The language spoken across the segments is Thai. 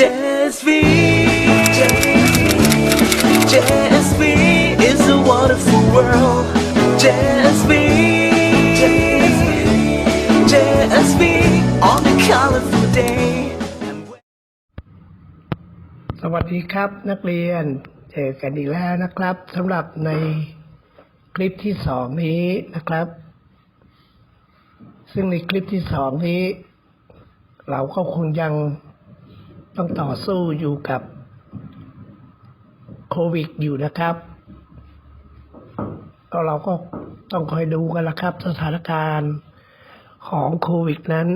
JSV JSV is a wonderful world JSV JSV on a colorful day สวัสดีครับนักเรียน เจอกันอีกแล้วนะครับสำหรับในคลิปที่สองนี้นะครับ ซึ่งในคลิปที่สองนี้ เราก็คงยัง ต้องต่อสู้อยู่กับโควิดอยู่นะครับ ก็เราก็ต้องคอยดูกันละครับ สถานการณ์ของโควิดนั้น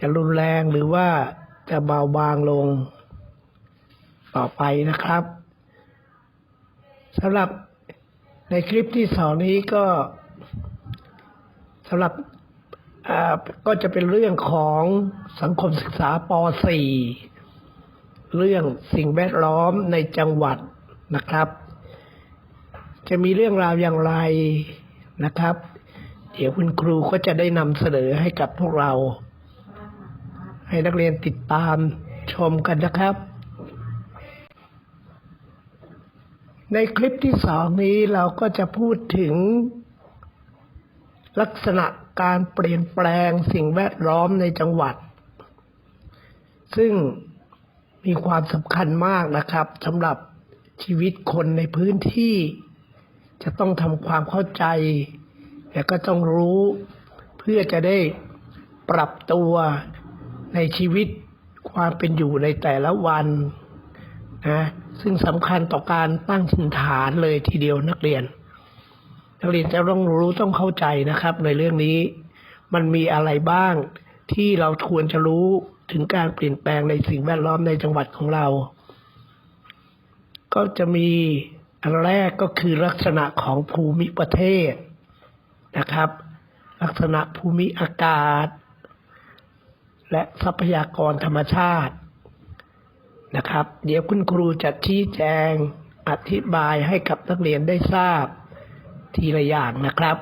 จะรุนแรงหรือว่าจะเบาบางลงต่อไปนะครับสำหรับในคลิปที่สองนี้ก็สำหรับ ก็จะเป็นเรื่องของสังคมศึกษาป .4 เรื่องสิ่งแวดล้อมในจังหวัดนะครับ จะมีเรื่องราวอย่างไรนะครับ เดี๋ยวคุณครูก็จะได้นำเสนอให้กับพวกเรา ให้นักเรียนติดตามชมกันนะครับ ในคลิปที่สองนี้เราก็จะพูดถึงลักษณะ การเปลี่ยนแปลงสิ่งแวดล้อมในจังหวัด ซึ่งมีความสำคัญมากนะครับสำหรับชีวิตคนในพื้นที่ จะต้องทำความเข้าใจ และก็ต้องรู้เพื่อจะได้ปรับตัวในชีวิตความเป็นอยู่ในแต่ละวันนะซึ่งสำคัญต่อการตั้งถิ่นฐานเลยทีเดียวนักเรียน นักเรียนจะต้องรู้ต้องเข้าใจนะครับ ในเรื่องนี้ มันมีอะไรบ้างที่เราควรจะรู้ถึงการเปลี่ยนแปลงในสิ่งแวดล้อมในจังหวัดของเรา ก็จะมีอันแรกก็คือลักษณะของภูมิประเทศนะครับ ลักษณะภูมิอากาศ และทรัพยากรธรรมชาตินะครับ เดี๋ยวคุณครูจะชี้แจงอธิบายให้กับนักเรียนได้ทราบ ทีละอย่างนะครับ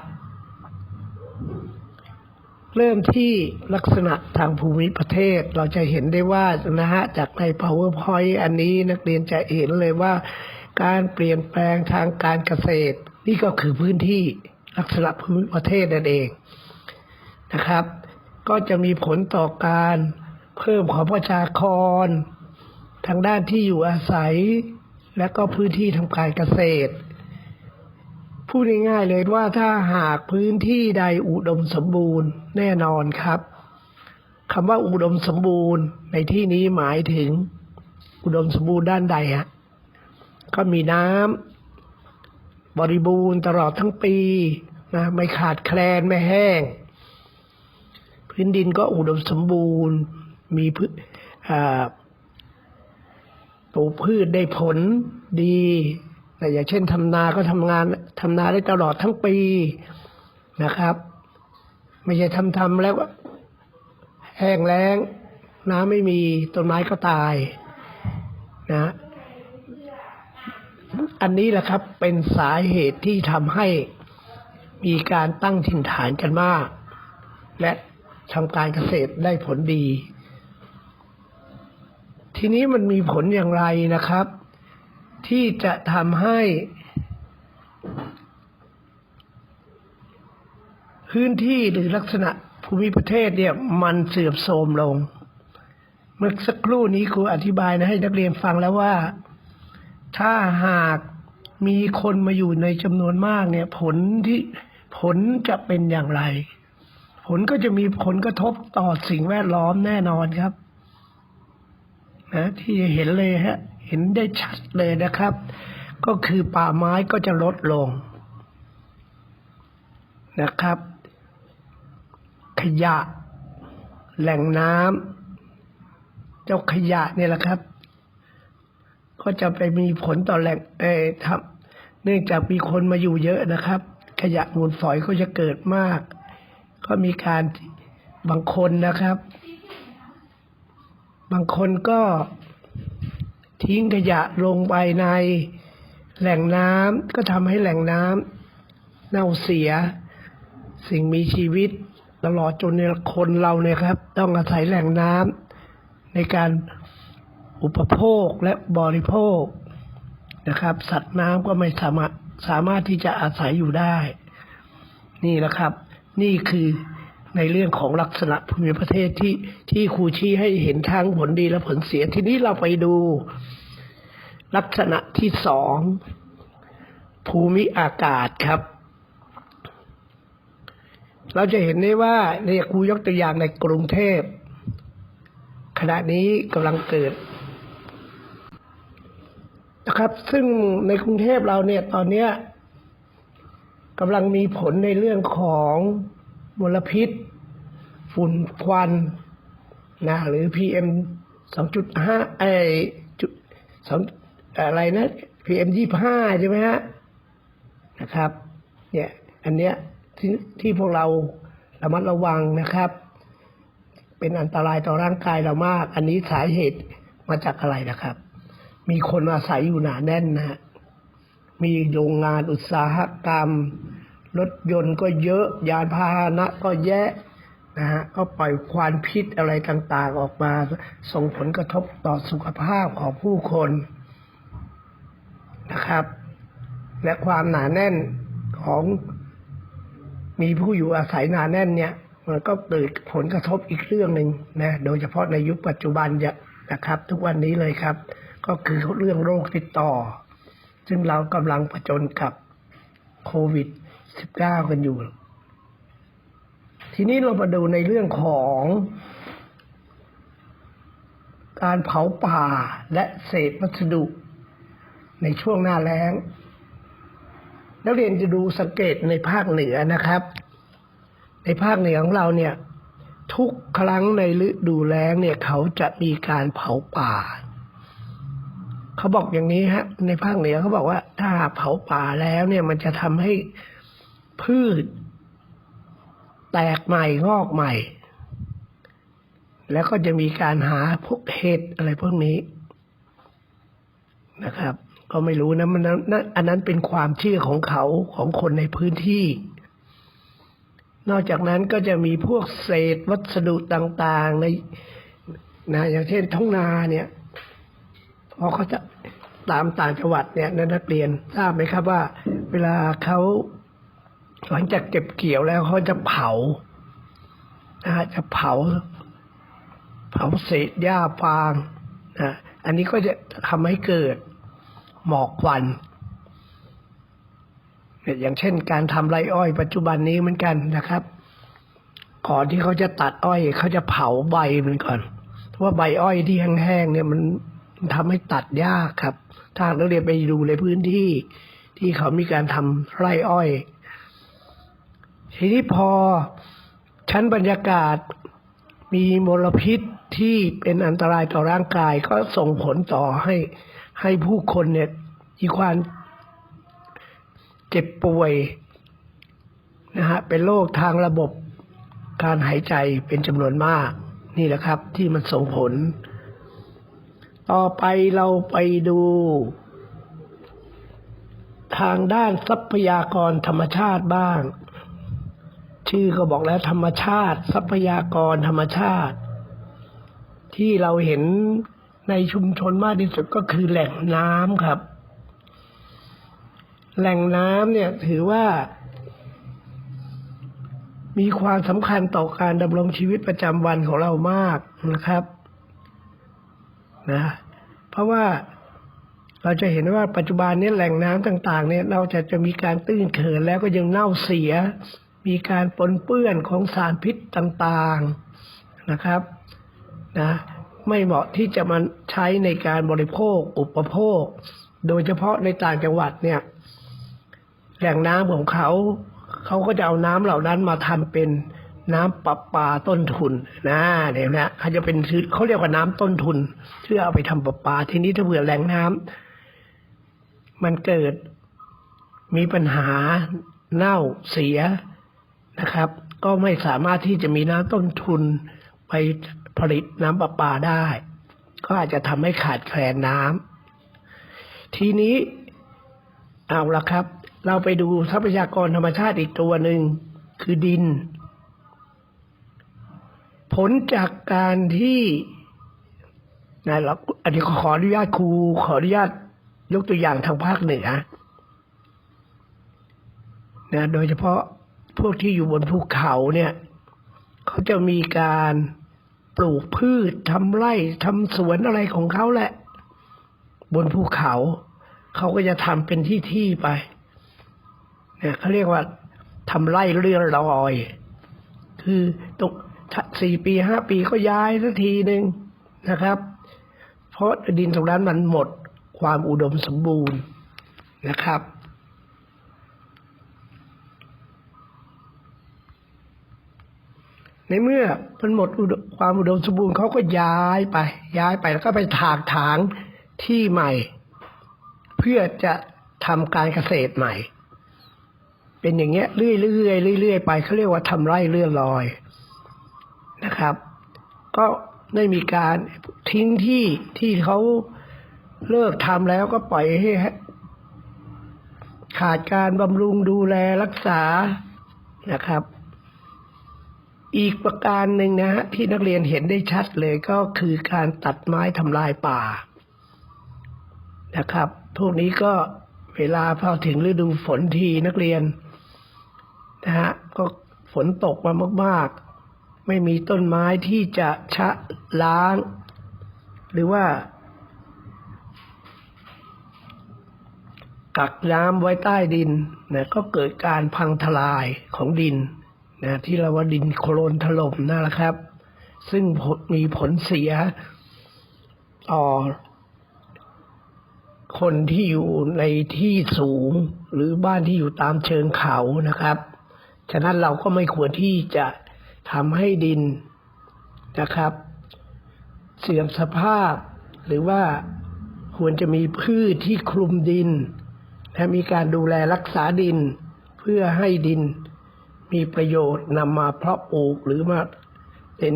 เริ่มที่ลักษณะทางภูมิประเทศเราจะเห็นได้ว่านะฮะจากใน powerpoint อันนี้นักเรียนจะเห็นเลยว่า การเปลี่ยนแปลงทางการเกษตร นี่ก็คือพื้นที่ลักษณะภูมิประเทศนั่นเองนะครับ ก็จะมีผลต่อการเพิ่มของประชากร ทางด้านที่อยู่อาศัย และก็พื้นที่ทำการเกษตร พูดง่ายๆเลยว่าถ้าหากพื้นที่ใดอุดมสมบูรณ์แน่นอนครับคำว่าอุดมสมบูรณ์ในที่นี้หมายถึง อุดมสมบูรณ์ด้านใดฮะก็มีน้ำบริบูรณ์ตลอดทั้งปีนะไม่ขาดแคลนไม่แห้ง พื้นดินก็อุดมสมบูรณ์ มีพืชปลูกพืชได้ผลดี แต่อย่างเช่นทำนาก็ทำงานทำนาได้ตลอดทั้งปีนะครับ ไม่ใช่ทำทำแล้วแห้งแล้ง น้ำไม่มีต้นไม้ก็ตายนะอันนี้แหละครับเป็นสาเหตุที่ทำให้มีการตั้งถิ่นฐานกันมาก และทำการเกษตรได้ผลดี ทีนี้มันมีผลอย่างไรนะครับ ที่จะทำให้พื้นที่หรือลักษณะภูมิประเทศเนี่ยมันเสื่อมโทรมลง เมื่อสักครู่นี้ครูอธิบายนะให้นักเรียนฟังแล้วว่า ถ้าหากมีคนมาอยู่ในจำนวนมากเนี่ย ผลที่ผลจะเป็นอย่างไร ผลก็จะมีผลกระทบต่อสิ่งแวดล้อมแน่นอนครับ นะ ที่เห็นเลยฮะ เห็นได้ชัดเลยนะครับ ก็คือป่าไม้ก็จะลดลงนะครับ ขยะ แหล่งน้ำเจ้าขยะเนี่ยแหละครับ ก็จะไปมีผลต่อแหล่งเอ่อทำเนื่องจากมีคนมาอยู่เยอะนะครับ ขยะมูลฝอยก็จะเกิดมาก ก็มีการบางคนนะครับ บางคนก็ ทิ้งขยะลงไปใน แหล่งน้ำก็ทำให้แหล่งน้ำเน่าเสีย สิ่งมีชีวิตตลอดจนเนี่ยคนเราเนี่ยครับ ต้องอาศัยแหล่งน้ำในการอุปโภคและบริโภคนะครับ สัตว์น้ำก็ไม่สามารถสามารถที่จะอาศัยอยู่ได้ นี่แหละครับ นี่คือ ในเรื่องของลักษณะภูมิประเทศที่ที่ครูชี้ให้เห็นทั้งผลดีและผลเสีย ทีนี้เราไปดู ลักษณะที่สองภูมิอากาศครับ เราจะเห็นได้ว่าเนี่ยครูยกตัวอย่างในกรุงเทพ ขณะนี้กำลังเกิดนะครับ ซึ่งในกรุงเทพเราเนี่ยตอนเนี้ยกำลังมีผลในเรื่องของ มลพิษ ฝุ่นควันนะหรือ PM 2.5ไอจุดสองอะไรนะ PM 25 ใช่ไหมฮะนะครับเนี่ยอันเนี้ยที่ที่พวกเราระมัดระวังนะครับ เป็นอันตรายต่อร่างกายเรามาก อันนี้สาเหตุมาจากอะไรนะครับ มีคนอาศัยอยู่หนาแน่นนะฮะมีโรงงานอุตสาหกรรม รถยนต์ก็เยอะ ยานพาหนะก็แยะนะฮะก็ปล่อยควันพิษอะไรต่างๆออกมา ส่งผลกระทบต่อสุขภาพของผู้คนนะครับ และความหนาแน่นของมีผู้อยู่อาศัยหนาแน่นเนี่ย มันก็เกิดผลกระทบอีกเรื่องหนึ่งนะโดยเฉพาะในยุคปัจจุบันเนี่ยนะครับ ทุกวันนี้เลยครับ ก็คือเรื่องโรคติดต่อ ซึ่งเรากำลังผจญกับโควิด -19 กันอยู่ ทีนี้เรามาดูในเรื่องของ การเผาป่าและเศษวัสดุ ในช่วงหน้าแล้ง นักเรียนจะดูสังเกตในภาคเหนือนะครับ ในภาคเหนือของเราเนี่ย ทุกครั้งในฤดูแล้งเนี่ยเขาจะมีการเผาป่าเขาบอกอย่างนี้ฮะ ในภาคเหนือเขาบอกว่าถ้าเผาป่าแล้วเนี่ยมันจะทำให้ พืช แตกใหม่งอกใหม่ แล้วก็จะมีการหาพวกเห็ดอะไรพวกนี้นะครับ ก็ไม่รู้นะมันนั้นอันนั้นเป็นความเชื่อของเขาของคนในพื้นที่ นอกจากนั้นก็จะมีพวกเศษวัสดุต่างๆในนะอย่างเช่นท้องนาเนี่ยพอเขาจะตามต่างจังหวัดเนี่ยนักเรียนทราบไหมครับว่า เวลาเขา หลังจากเก็บเกี่ยวแล้วเขาจะเผานะฮะจะเผา เผาเศษหญ้าฟางนะอันนี้ก็จะทำให้เกิดหมอกควันเนี่ยอย่างเช่นการทำไรอ้อยปัจจุบันนี้เหมือนกันนะครับก่อนที่เขาจะตัดอ้อยเขาจะเผาใบมันก่อนเพราะว่าใบอ้อยที่แห้งๆเนี่ยมันมันทำให้ตัดยากครับ ถ้านักเรียนไปดูในพื้นที่ที่เขามีการทำไร่อ้อย ทีนี้พอชั้นบรรยากาศมีมลพิษที่เป็นอันตรายต่อร่างกายก็ส่งผลต่อให้ให้ผู้คนเนี่ยมีความเจ็บป่วยนะฮะเป็นโรคทางระบบการหายใจเป็นจำนวนมาก นี่แหละครับที่มันส่งผล ต่อไปเราไปดู ทางด้านทรัพยากรธรรมชาติบ้าง ชื่อก็บอกแล้วธรรมชาติ ทรัพยากรธรรมชาติ ที่เราเห็นในชุมชนมากที่สุดก็คือแหล่งน้ำครับ แหล่งน้ำเนี่ยถือว่า มีความสำคัญต่อการดำรงชีวิตประจำวันของเรามากนะครับนะเพราะว่าเราจะเห็นว่าปัจจุบันนี้แหล่งน้ำต่าง ๆ เนี่ยเราจะจะมีการตื้นเขินแล้วก็ยังเน่าเสีย มีการปนเปื้อนของสารพิษต่างๆนะครับนะไม่เหมาะที่จะมาใช้ในการบริโภคอุปโภค โดยเฉพาะในต่างจังหวัดเนี่ยแหล่งน้ำของเขา เขาก็จะเอาน้ำเหล่านั้นมาทำเป็นน้ำประปาต้นทุนนะเดี๋ยวนะเขาจะเป็นชื่อเขาเรียกว่าน้ำต้นทุนเพื่อเอาไปทำประปา ทีนี้ถ้าเผื่อแหล่งน้ำมันเกิดมีปัญหาเน่าเสีย นะครับ ก็ไม่สามารถที่จะมีน้ำต้นทุนไปผลิตน้ำประปาได้ ก็อาจจะทำให้ขาดแคลนน้ำทีนี้เอาละครับ เราไปดูทรัพยากรธรรมชาติอีกตัวหนึ่งคือดิน ผลจากการที่นะเราอันนี้ขออนุญาตครู ขออนุญาตยกตัวอย่างทางภาคเหนือนะ โดยเฉพาะ พวกที่อยู่บนภูเขาเนี่ย เขาจะมีการปลูกพืชทำไร่ทำสวนอะไรของเขาแหละ บนภูเขา เขาก็จะทำเป็นที่ที่ๆไป เนี่ยเขาเรียกว่าทำไร่เรื่อยลอย คือตกสี่ปีห้าปีก็ย้ายสักทีหนึ่งนะครับ เพราะดินตรงนั้นมันหมดความอุดมสมบูรณ์นะครับ ในเมื่อมันหมดความอุดมสมบูรณ์เขาก็ย้ายไป ย้ายไปแล้วก็ไปถากถางที่ใหม่ เพื่อจะทำการเกษตรใหม่ เป็นอย่างเงี้ยเรื่อยๆเรื่อยๆไปเขาเรียกว่าทำไร่เลื่อนลอยนะครับ ก็ได้มีการทิ้งที่ที่เขาเลิกทำแล้วก็ปล่อยให้ขาดการบำรุงดูแลรักษานะครับ อีกประการหนึ่งนะฮะที่นักเรียนเห็นได้ชัดเลยก็คือการตัดไม้ทำลายป่านะครับ พวกนี้ก็เวลาพอถึงฤดูฝนทีนักเรียนนะฮะก็ฝนตกมามาก ๆ ไม่มีต้นไม้ที่จะชะล้าง หรือว่า กักน้ำไว้ใต้ดินนะก็เกิดการพังทลายของดิน นะที่เราว่าดินโคลนถล่มนั่นแหละครับ ซึ่งมีผลเสียต่อคนที่อยู่ในที่สูงหรือบ้านที่อยู่ตามเชิงเขานะครับ ฉะนั้นเราก็ไม่ควรที่จะทำให้ดินนะครับ เสื่อมสภาพ หรือว่าควรจะมีพืชที่คลุมดิน และมีการดูแลรักษาดินเพื่อให้ดิน มีประโยชน์นำมาเพาะปลูกหรือมาเป็น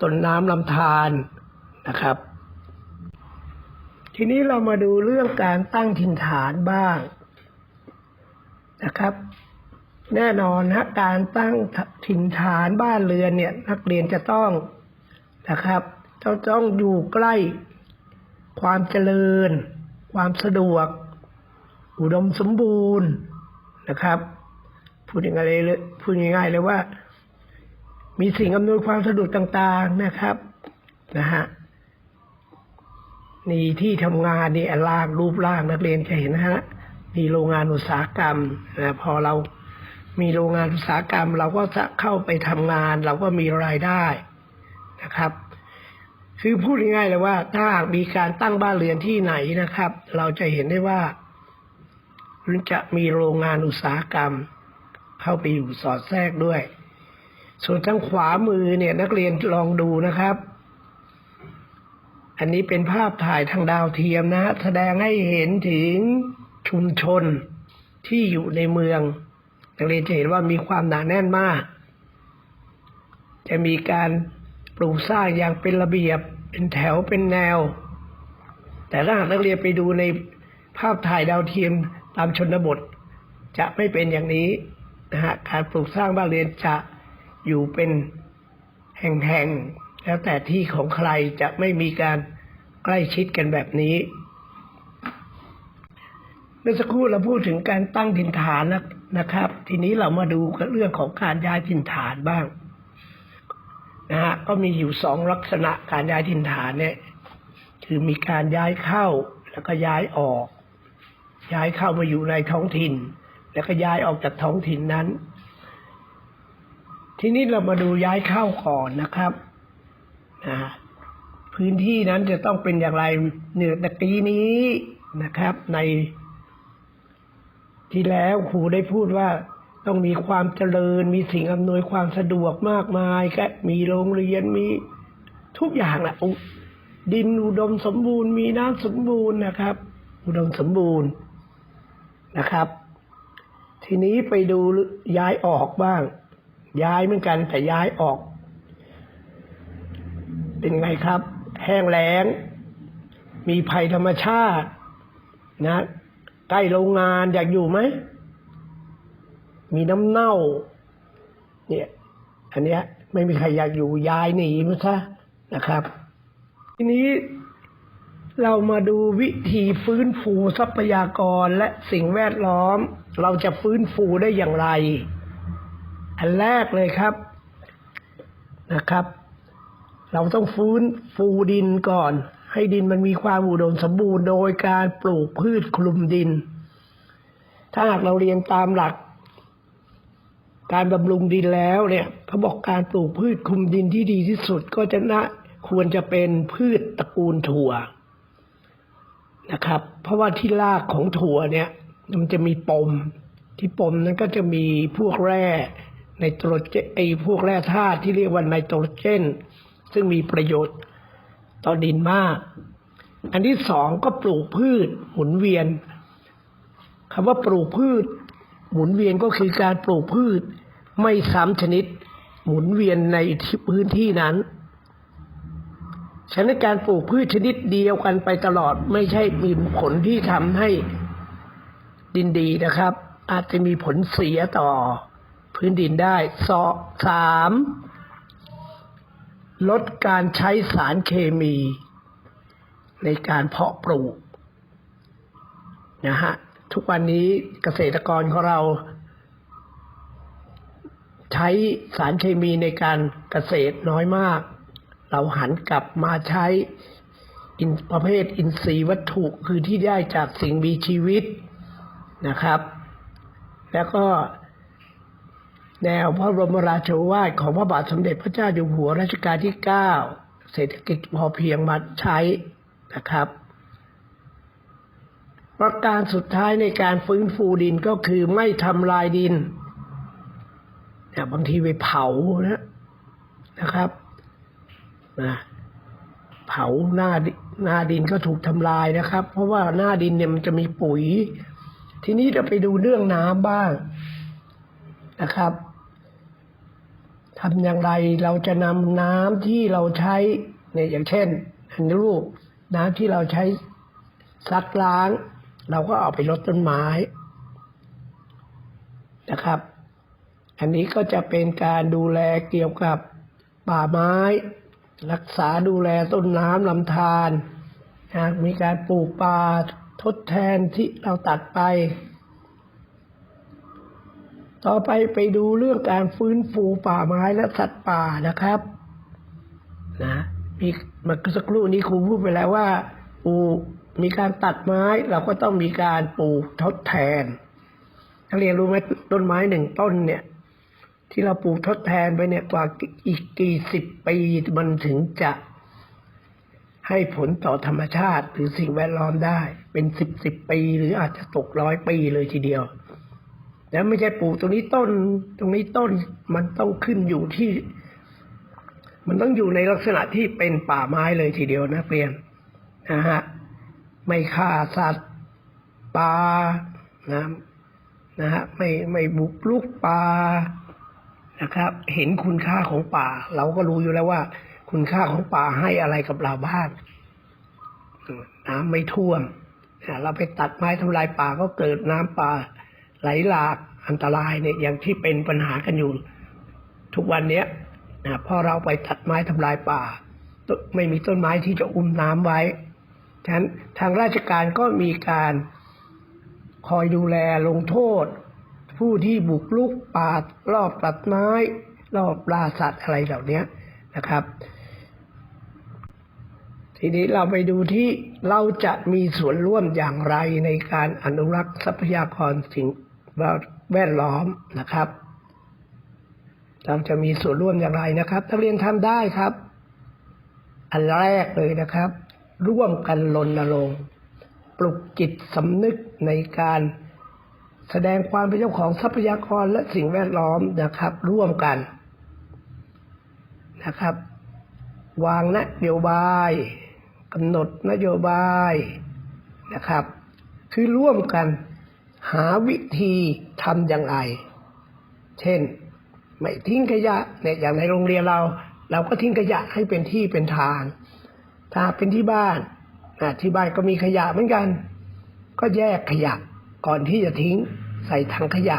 ต้นน้ำลำธารนะครับ ทีนี้เรามาดูเรื่องการตั้งถิ่นฐานบ้างนะครับ แน่นอนนะการตั้งถิ่นฐานบ้านเรือนเนี่ย นักเรียนจะต้องนะครับจะต้องอยู่ใกล้ความเจริญ ความสะดวก อุดมสมบูรณ์นะครับ พูดยังไงเลยพูดง่ายๆเลยว่า มีสิ่งอำนวยความสะดวกต่างๆนะครับนะฮะนี่ที่ทำงานนี่ร่างรูปร่างนักเรียนจะเห็นนะฮะมีโรงงานอุตสาหกรรมนะพอเรามีโรงงานอุตสาหกรรม เราก็จะเข้าไปทำงาน เราก็มีรายได้นะครับ คือพูดง่ายๆเลยว่าถ้าหากมีการตั้งบ้านเรือนที่ไหนนะครับ เราจะเห็นได้ว่าจะมีโรงงานอุตสาหกรรม เข้าไปอยู่สอดแทรกด้วย ส่วนทางขวามือเนี่ยนักเรียนลองดูนะครับ อันนี้เป็นภาพถ่ายทางดาวเทียมนะฮะแสดงให้เห็นถึงชุมชนที่อยู่ในเมือง นักเรียนจะเห็นว่ามีความหนาแน่นมาก จะมีการปลูกสร้างอย่างเป็นระเบียบเป็นแถวเป็นแนว แต่ถ้าหากนักเรียนไปดูในภาพถ่ายดาวเทียมตามชนบท จะไม่เป็นอย่างนี้ นะฮะการปลูกสร้างบ้านเรือนจะอยู่เป็นแห่งๆแล้วแต่ที่ของใครจะไม่มีการใกล้ชิดกันแบบนี้เมื่อสักครู่เราพูดถึงการตั้งถิ่นฐานนะนะครับ ทีนี้เรามาดูเรื่องของการย้ายถิ่นฐานบ้างนะฮะก็มีอยู่สองลักษณะการย้ายถิ่นฐานเนี่ยคือมีการย้ายเข้าแล้วก็ย้ายออก ย้ายเข้ามาอยู่ในท้องถิ่น แล้วก็ย้ายออกจากท้องถิ่นนั้น ทีนี้เรามาดูย้ายเข้าก่อนนะครับนะพื้นที่นั้นจะต้องเป็นอย่างไรเหนือตะกี้นี้นะครับ ในที่แล้วครูได้พูดว่าต้องมีความเจริญ มีสิ่งอำนวยความสะดวกมากมายก็มีโรงเรียนมีทุกอย่างแหละดินอุดมสมบูรณ์ มีน้ำสมบูรณ์นะครับ อุดมสมบูรณ์นะครับ ทีนี้ไปดูย้ายออกบ้าง ย้ายเหมือนกันแต่ย้ายออก เป็นไงครับ แห้งแล้ง มีภัยธรรมชาติ นะ ใกล้โรงงานอยากอยู่ไหม มีน้ำเน่า เนี่ย อันเนี้ย ไม่มีใครอยากอยู่ย้ายหนีมั้งซะนะครับ ทีนี้ เรามาดูวิธีฟื้นฟูทรัพยากรและสิ่งแวดล้อม เราจะฟื้นฟูได้อย่างไร อันแรกเลยครับนะครับ เราต้องฟื้นฟูดินก่อน ให้ดินมันมีความอุดมสมบูรณ์โดยการปลูกพืชคลุมดิน ถ้าหากเราเรียนตามหลัก การบำรุงดินแล้วเนี่ยเขาบอกการปลูกพืชคลุมดินที่ดีที่สุดก็จะนะควรจะเป็นพืชตระกูลถั่ว นะครับ เพราะว่าที่รากของถั่วเนี่ยมันจะมีปม ที่ปมนั้นก็จะมีพวกแร่ไนโตรเจนไอพวกแร่ธาตุที่เรียกว่าไนโตรเจน ซึ่งมีประโยชน์ต่อดินมาก อันที่สองก็ปลูกพืชหมุนเวียนคำว่าปลูกพืช หมุนเวียนก็คือการปลูกพืชไม่ซ้ำชนิด หมุนเวียนในพื้นที่นั้น ฉะนั้นการปลูกพืชชนิดเดียวกันไปตลอดไม่ใช่มีผลที่ทำให้ดินดีนะครับ อาจจะมีผลเสียต่อพื้นดินได้สอสามลดการใช้สารเคมี ในการเพาะปลูกนะฮะทุกวันนี้เกษตรกรของเรา ใช้สารเคมีในการเกษตรน้อยมาก เราหันกลับมาใช้อินประเภทอินทรีย์วัตถุคือที่ได้จากสิ่งมีชีวิตนะครับ แล้วก็แนวพระบรมราชวาทของพระบาทสมเด็จพระเจ้าอยู่หัวรัชกาลที่ 9 เศรษฐกิจพอเพียงมาใช้นะครับ ประการสุดท้ายในการฟื้นฟูดินก็คือไม่ทำลายดินเนี่ยบางทีไปเผานะนะครับ นะเผาหน้าดิหน้าดินก็ถูกทำลายนะครับ เพราะว่าหน้าดินเนี่ยมันจะมีปุ๋ย ทีนี้เราไปดูเรื่องน้ำบ้างนะครับทำอย่างไรเราจะนำน้ำที่เราใช้เนี่ยอย่างเช่นอันนี้รูปน้ำที่เราใช้ซักล้าง เราก็เอาไปรดต้นไม้นะครับ อันนี้ก็จะเป็นการดูแลเกี่ยวกับป่าไม้ รักษาดูแลต้นน้ำลำธารหากมีการปลูกป่าทดแทนที่เราตัดไป ต่อไปไปดูเรื่องการฟื้นฟูป่าไม้และสัตว์ป่านะครับนะมีเมื่อสักครู่นี้ครูพูดไปแล้วว่าปลูกมีการตัดไม้เราก็ต้องมีการปลูกทดแทนนักเรียนรู้ไหมต้นไม้หนึ่งต้นเนี่ย ที่เราปลูกทดแทนไปเนี่ยกว่าอีกกี่สิบปีมันถึงจะให้ผลต่อธรรมชาติหรือสิ่งแวดล้อมได้ เป็นสิบสิบปี หรืออาจจะตกร้อยปีเลยทีเดียว แล้วไม่ใช่ปลูกตรงนี้ต้น ตรงนี้ต้นมันต้องขึ้นอยู่ที่ มันต้องอยู่ในลักษณะที่เป็นป่าไม้เลยทีเดียวนะเรียนนะฮะไม่ฆ่าสัตว์ป่านะนะฮะไม่ไม่บุกลุกป่า นะครับ เห็นคุณค่าของป่า เราก็รู้อยู่แล้วว่า คุณค่าของป่าให้อะไรกับเราบ้างน้ำไม่ท่วมเราไปตัดไม้ทำลายป่าก็เกิดน้ำป่า ไหลหลากอันตรายเนี่ยอย่างที่เป็นปัญหากันอยู่ ทุกวันเนี้ยนะพอเราไปตัดไม้ทำลายป่า ไม่มีต้นไม้ที่จะอุ้มน้ำไว้ฉะนั้นทางราชการก็มีการคอยดูแลลงโทษ ผู้ที่บุกลุกป่ารอบตัดไม้รอบล่าสัตว์อะไรเหล่านี้นะครับ ทีนี้เราไปดูที่เราจะมีส่วนร่วมอย่างไรในการอนุรักษ์ทรัพยากรสิ่งแวดล้อมนะครับเราจะมีส่วนร่วมอย่างไรนะครับนักเรียนทำได้ครับ อันแรกเลยนะครับ ร่วมกันรณรงค์ปลุกจิตสำนึกในการ แสดงความเป็นเจ้าของทรัพยากรและสิ่งแวดล้อมนะครับ ร่วมกันนะครับ วางนโยบายกำหนดนโยบายนะครับ คือร่วมกันหาวิธีทำอย่างไร เช่น ไม่ทิ้งขยะเนี่ยอย่างในโรงเรียนเรา เราก็ทิ้งขยะให้เป็นที่เป็นทาง ถ้าเป็นที่บ้านอะที่บ้านก็มีขยะเหมือนกัน ก็แยกขยะ ก่อนที่จะทิ้งใส่ถังขยะ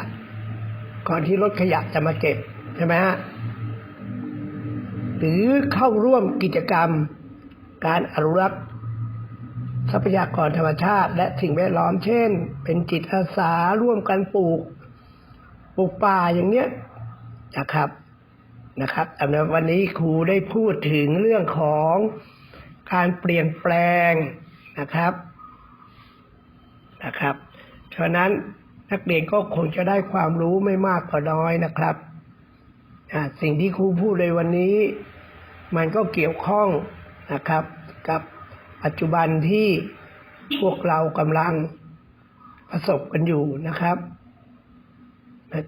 ก่อนที่รถขยะจะมาเก็บใช่ไหมฮะหรือเข้าร่วมกิจกรรม การอนุรักษ์ ทรัพยากรธรรมชาติ และสิ่งแวดล้อมเช่น เป็นจิตอาสาร่วมกันปลูก ปลูกป่าอย่างเนี้ยนะครับนะครับแต่วันนี้ครูได้พูดถึงเรื่องของการเปลี่ยนแปลงนะครับนะครับ ฉะนั้นนักเรียนก็คงจะได้ความรู้ไม่มากก็น้อยนะครับ สิ่งที่ครูพูดในวันนี้ มันก็เกี่ยวข้องนะครับ กับปัจจุบันที่พวกเรากำลังประสบกันอยู่นะครับ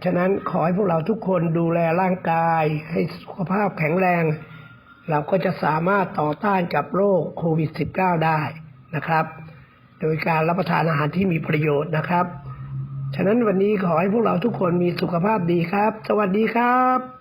ฉะนั้นขอให้พวกเราทุกคนดูแลร่างกายให้สุขภาพแข็งแรง เราก็จะสามารถต่อต้านกับโรคโควิด -19 ได้นะครับ โดยการรับประทานอาหารที่มีประโยชน์นะครับ ฉะนั้นวันนี้ขอให้พวกเราทุกคนมีสุขภาพดีครับ สวัสดีครับ